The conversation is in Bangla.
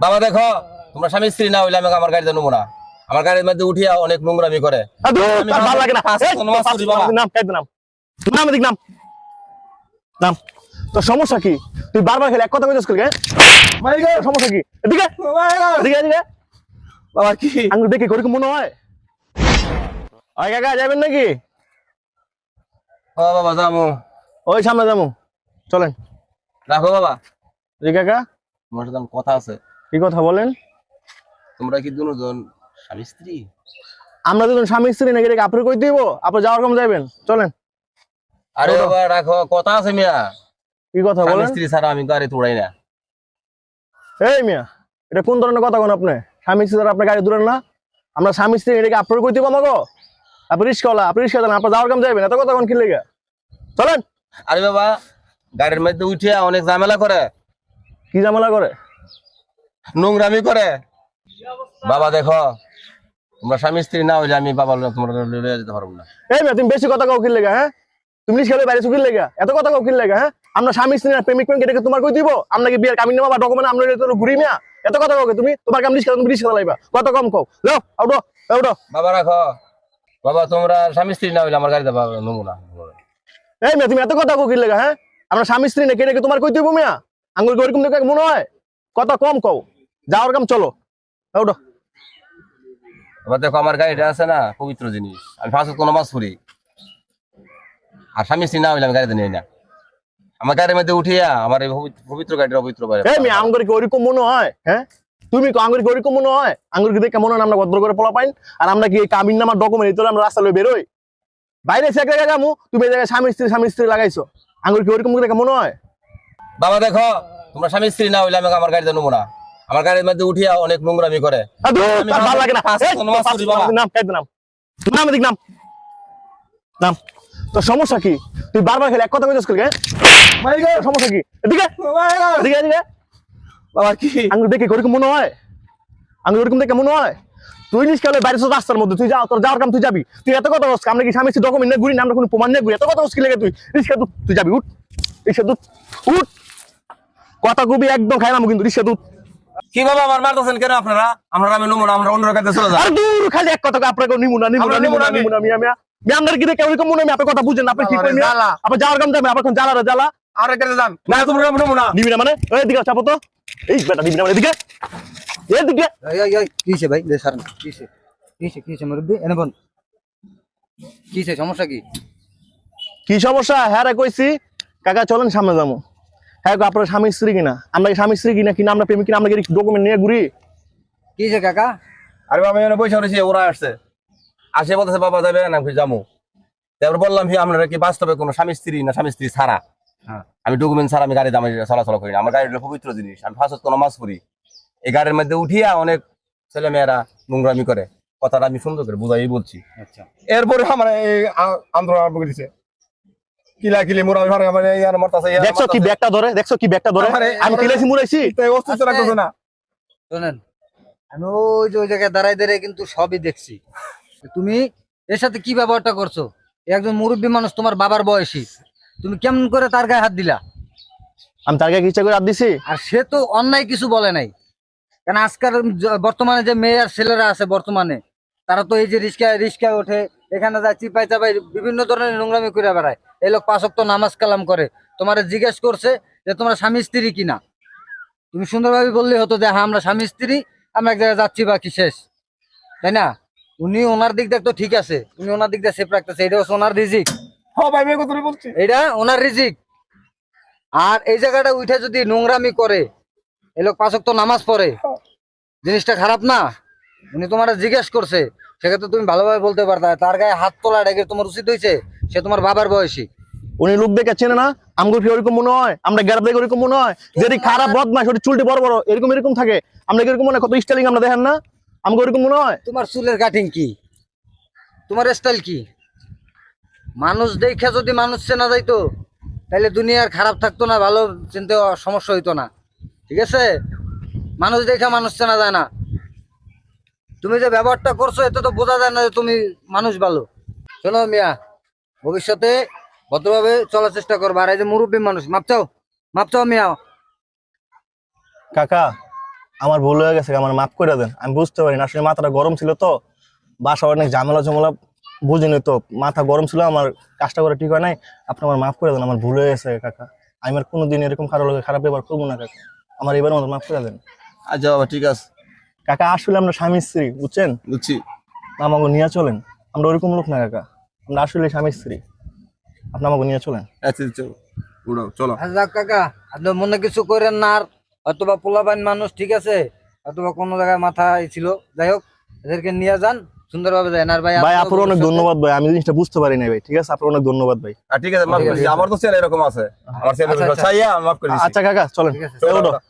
বাবা দেখো তোমরা স্বামী স্ত্রী না হইলে আমাকে আমার গাড়িতে নেব না। আমার গাড়ির মধ্যে উঠিয়া অনেক নোংরামি করে। আমি ভালো লাগে না। নাম নাম। নাম নাম। তোর সমস্যা কি? তুই বারবার খেলে এক কথা কইছিস সমস্যা কি? এদিকে? এদিকে এদিকে? বাবা কি? আঙ্গুল দেখে করি মনে হয়? ওই কাকা যাবেন নাকি? ও বাবা যাব ওই সামনে যাব চলেন। রাখো বাবা। কাকা। তোমার সাথে কথা আছে। কি কথা বলেন? তোমরা কি দুজন স্বামী স্ত্রী? আমরা দুজন স্বামী স্ত্রী নাকি রেখে আপনি কই দিব আপনি যাওয়ার কম যাবেন চলেন। আরে বাবা রাখো কথা আছে মিয়া। কি কথা বলেন? স্ত্রী ছাড়া আমি গাড়ি তোড়াই না। এই মিয়া এটা কোন ধরনের কথা কোন আপনি? স্বামী স্ত্রী আপনার গাড়ি দূরেন না? আমরা স্বামী স্ত্রী এটাকে আপনার কই দিব আমাকে? আপনি রিস্কওয়ালা আপনি রিস্কা দেন আপনার যাওয়ার কাম যাবেন এত কথা কোন কি লেগে? চলেন। আরে বাবা গাড়ির মধ্যে উঠিয়া অনেক ঝামেলা করে। কি ঝামেলা করে? নোংরামি করে? বাবা দেখো তোমরা স্বামী স্ত্রী না হইলে আমি বাবা তোমরা লইয়া যেতে পারব না। এই তুমি বেশি কথা কাউ কি লেগে হ্যাঁ? তুমি রিস্কা বাইরে চুকির লেগে এত কথা কাউ কি লেগে হ্যাঁ? আমরা স্বামী স্ত্রী না প্রেমিক প্রেমিক এটাকে তোমার কই দিব? আমরা কি বিয়ের কামিন নেওয়া বা ডকুমেন্ট আমরা এটা তো ঘুরি মিয়া এত কথা কাউকে তুমি? তোমার কাম রিস্কা তুমি রিস্কা চালাইবা কত কম কও? যাও আউটো আউটো বাবা রাখো। বাবা তোমরা স্বামী স্ত্রী না হইলে আমার গাড়িতে বাবা নেব না। এই মিয়া তুমি এত কথা কাউ কি লেগে হ্যাঁ? আমরা স্বামী স্ত্রী না কেটে তোমার কই দিব মিয়া? আঙ্গুল কি ওরকম দেখে মনে হয়? কথা কম কও। যাওয়ার কাম চলো। এবার দেখো আমার গাড়িটা আছে না পবিত্র জিনিস। আমি ফাঁসত কোনো মাছ ফুরি আর স্বামী স্ত্রী না হইলে আমি গাড়িতে নিই না। আমার গাড়ির মধ্যে উঠিয়া আমার এই পবিত্র- পবিত্র গাড়িটা অপবিত্র করে আঙ্গুর কি ওরকম মনে হয়? হ্যাঁ? তুমি কো আঙ্গুর কি ওরকম মনে হয়? আঙ্গুর কি দেখে মনে হয় আমরা ভদ্র করে পোলা পাইন? আর আমরা কি এই কামিন নামার ডকুমেন্ট এই আমরা রাস্তা লয়ে বেরোই? বাইরে সে এক জায়গায় তুমি এই জায়গায় স্বামী স্ত্রী স্বামী স্ত্রী লাগাইছো। আঙ্গুর কি ওরকম দেখে মনে হয়? বাবা দেখো তোমরা স্বামী স্ত্রী না হইলে আমাকে আমার গাড়িতে নেব না। আমার গাড়ির মধ্যে উঠিয়া অনেক নোংরামি করে। আমি। নাম তোর সমস্যা কি? তুই বারবার খেলে এক কথা কি? হ্যাঁ? সমস্যা কি? এদিকে। এদিকে এদিকে। বাবা কি? আঙ্গুর দেখে ওরকম মনে হয়? আঙ্গুর ওরকম দেখে মনে হয়? তুই নিস খেলে বাইরে রাস্তার মধ্যে। তুই যাও তোর যাওয়ার কাম তুই যাবি। তুই এত কথা বলছিস আমরা কি স্বামী ডকুমেন্ট নিয়ে ঘুরি না আমরা কোনো প্রমাণ নিয়ে ঘুরি। এত কথা বলছিস কি লেগে তুই? রিক্সা তুই যাবি উঠ। রিক্সা উঠ। কথা কবি একদম খাই না কিন্তু রিক্সা দুধ। কি বাবা আমার মারতেছেন কেন আপনারা? আমরা আমি নেব না আমরা অন্য কাছে চলে যাই। আর দূর খালি এক কথা আপনাকে নিমু না নিমু না নিমু না নিমু নিমু না, মিয়া মিয়া। মিয়া আপনার কি দেখে ওরকম মনে হয়? আপনার কথা বুঝেন আপনি ঠিক বাবা রে, করেন মিয়া। জ্বালা। যাওয়ার কাম যাবে আপনার জ্বালা রে জ্বালা? আর কেটে যান। না তোমরা নেব না নিবি না মানে? এই দিকে চাপো তো। এই বেটা নিবি না মানে এদিকে। এদিকে এই, এই, এই, কিসে ভাই? দে সারেন কিসে কিসে কিসে মুরব্বি? এনে বোন কিসে সমস্যা কি? কি সমস্যা? হ্যাঁ রে কইছি। কাকা চলেন সামনে যাব। হ্যাঁ গো, আপনার স্বামী স্ত্রী কিনা? আমরা স্বামী স্ত্রী কিনা? কিনা আমরা প্রেমিক কিনা? আমরা ডকুমেন্ট নিয়ে ঘুরি? কিসে কাকা? আরে বাবা এখানে বসে রয়েছে ওরা আসছে। আসে বলতেছে বাবা যাবে না আমি যাব। তারপর বললাম কি আপনারা কি বাস্তবে কোনো স্বামী স্ত্রী না স্বামী স্ত্রী ছাড়া? হ্যাঁ। আমি ডকুমেন্ট ছাড়া আমি গাড়ি দামে চলাচল করি না। আমার গাড়ি হলো পবিত্র জিনিস। আমি ফাঁসত কোনো মাছ করি এই গাড়ির মধ্যে উঠিয়া অনেক ছেলে মেয়েরা নোংরামি করে। কথাটা আমি সুন্দর করে বুঝাই বলছি। আচ্ছা। এরপরে আমার এই আন্দোলন আরম্ভ করেছে। কিলা কিলি মোরা ভারে আমার এই মরতাছে এই দেখছ কি ব্যাগটা ধরে? দেখছ কি ব্যাগটা ধরে? আমি তাই না। শোনেন ওই যে ওই জায়গায় দাঁড়াই দাঁড়াই কিন্তু সবই দেখছি। তুমি এর সাথে কি ব্যবহারটা করছ? একজন মুরব্বী মানুষ তোমার বাবার বয়সী। তুমি কেমন করে তার গায়ে হাত দিলা? আমি তার গায়ে ইচ্ছা করে হাত দিছি? আর সে তো অন্যায় কিছু বলে নাই। কারণ আজকাল বর্তমানে যে মেয়ে আর ছেলেরা আছে বর্তমানে তারা তো এই যে রিস্কায় রিস্কায় ওঠে এখানে যায় চিপাই চাপাই বিভিন্ন ধরনের নোংরামি করে বেড়ায়। এই লোক পাঁচক তো নামাজ কালাম করে। তোমার জিজ্ঞেস করছে যে তোমরা স্বামী স্ত্রী কিনা? তুমি সুন্দরভাবে বললে হতো যে হ্যাঁ আমরা স্বামী স্ত্রী আমরা এক জায়গায় যাচ্ছি বাকি শেষ। তাই না? উনি ওনার দিক দেখ তো ঠিক আছে। উনি ওনার দিক দিয়ে সেফ রাখতেছে। এটা হচ্ছে ওনার রিজিক। হ্যাঁ এটা ওনার রিজিক। আর এই জায়গাটা উঠে যদি নোংরামি করে এই লোক পাঁচক তো নামাজ পড়ে জিনিসটা খারাপ না? উনি তোমার জিজ্ঞেস করছে সেক্ষেত্রে তুমি ভালোভাবে বলতে পারতা তার গায়ে হাত তোলা ডেকে তোমার উচিত হয়েছে সে তোমার বাবার বয়সী। উনি লোক দেখে চেনে না আমগো কি ওরকম মনে হয় আমরা গ্যারাপ দেখে ওরকম মনে হয়। যদি খারাপ বদমাস ওটি চুলটি বড় বড় এরকম এরকম থাকে আমরা এরকম মনে হয়? কত স্টাইলিং আমরা দেখেন না? আমাকে ওরকম মনে হয়? তোমার চুলের কাটিং কি? তোমার স্টাইল কি? মানুষ দেখে যদি মানুষ চেনা যাইতো তাহলে দুনিয়ার খারাপ থাকতো না ভালো চিনতে সমস্যা হইতো না। ঠিক আছে? মানুষ দেখে মানুষ চেনা যায় না। তুমি যে ব্যবহারটা করছ এতে তো বোঝা যায় না যে তুমি মানুষ ভালো। শোনো মিয়া ভবিষ্যতে ভদ্রভাবে চলার চেষ্টা করব। আর এই যে মুরব্বী মানুষ মাপ চাও? মাপ চাও মিয়া কাকা আমার ভুল হয়ে গেছে আমার মাফ করে দেন। আমি বুঝতে পারি না আসলে মাথাটা গরম ছিল তো। বাসা অনেক ঝামেলা ঝামেলা বুঝিনি তো। মাথা গরম ছিল আমার কাজটা করে ঠিক হয় নাই। আপনি আমার মাফ করে দেন আমার ভুল হয়ে গেছে কাকা। আমি আর কোনোদিন এরকম কারও লোকে খারাপ ব্যবহার করব না কাকা। আমার এবার মতো মাফ করে দেন। আচ্ছা বাবা ঠিক আছে। কাকা আসলে আমরা স্বামী স্ত্রী বুঝছেন? বুঝছি। আমাকে নিয়ে চলেন। আমরা ওরকম লোক না কাকা। আমরা আসলে স্বামী স্ত্রী। আপনি আমাকে নিয়ে চলেন। আচ্ছা চলো উড়ো চলো। আচ্ছা যাক কাকা আপনি মনে কিছু করেন না আর অথবা পোলাবাইন মানুষ ঠিক আছে? অথবা কোনো জায়গায় মাথা ছিল। যাই হোক এদেরকে নিয়ে যান সুন্দরভাবে যান। আর ভাই ভাই আপনার অনেক ধন্যবাদ ভাই আমি জিনিসটা বুঝতে পারি ভাই ঠিক আছে? আপনার অনেক ধন্যবাদ ভাই। আর ঠিক আছে মাফ করে আমার তো ছেলে এরকম আছে। আমার ছেলে আচ্ছা, আচ্ছা। মাফ করে আচ্ছা কাকা চলেন। ঠিক আছে, এই চলো, ওঠো। চলো।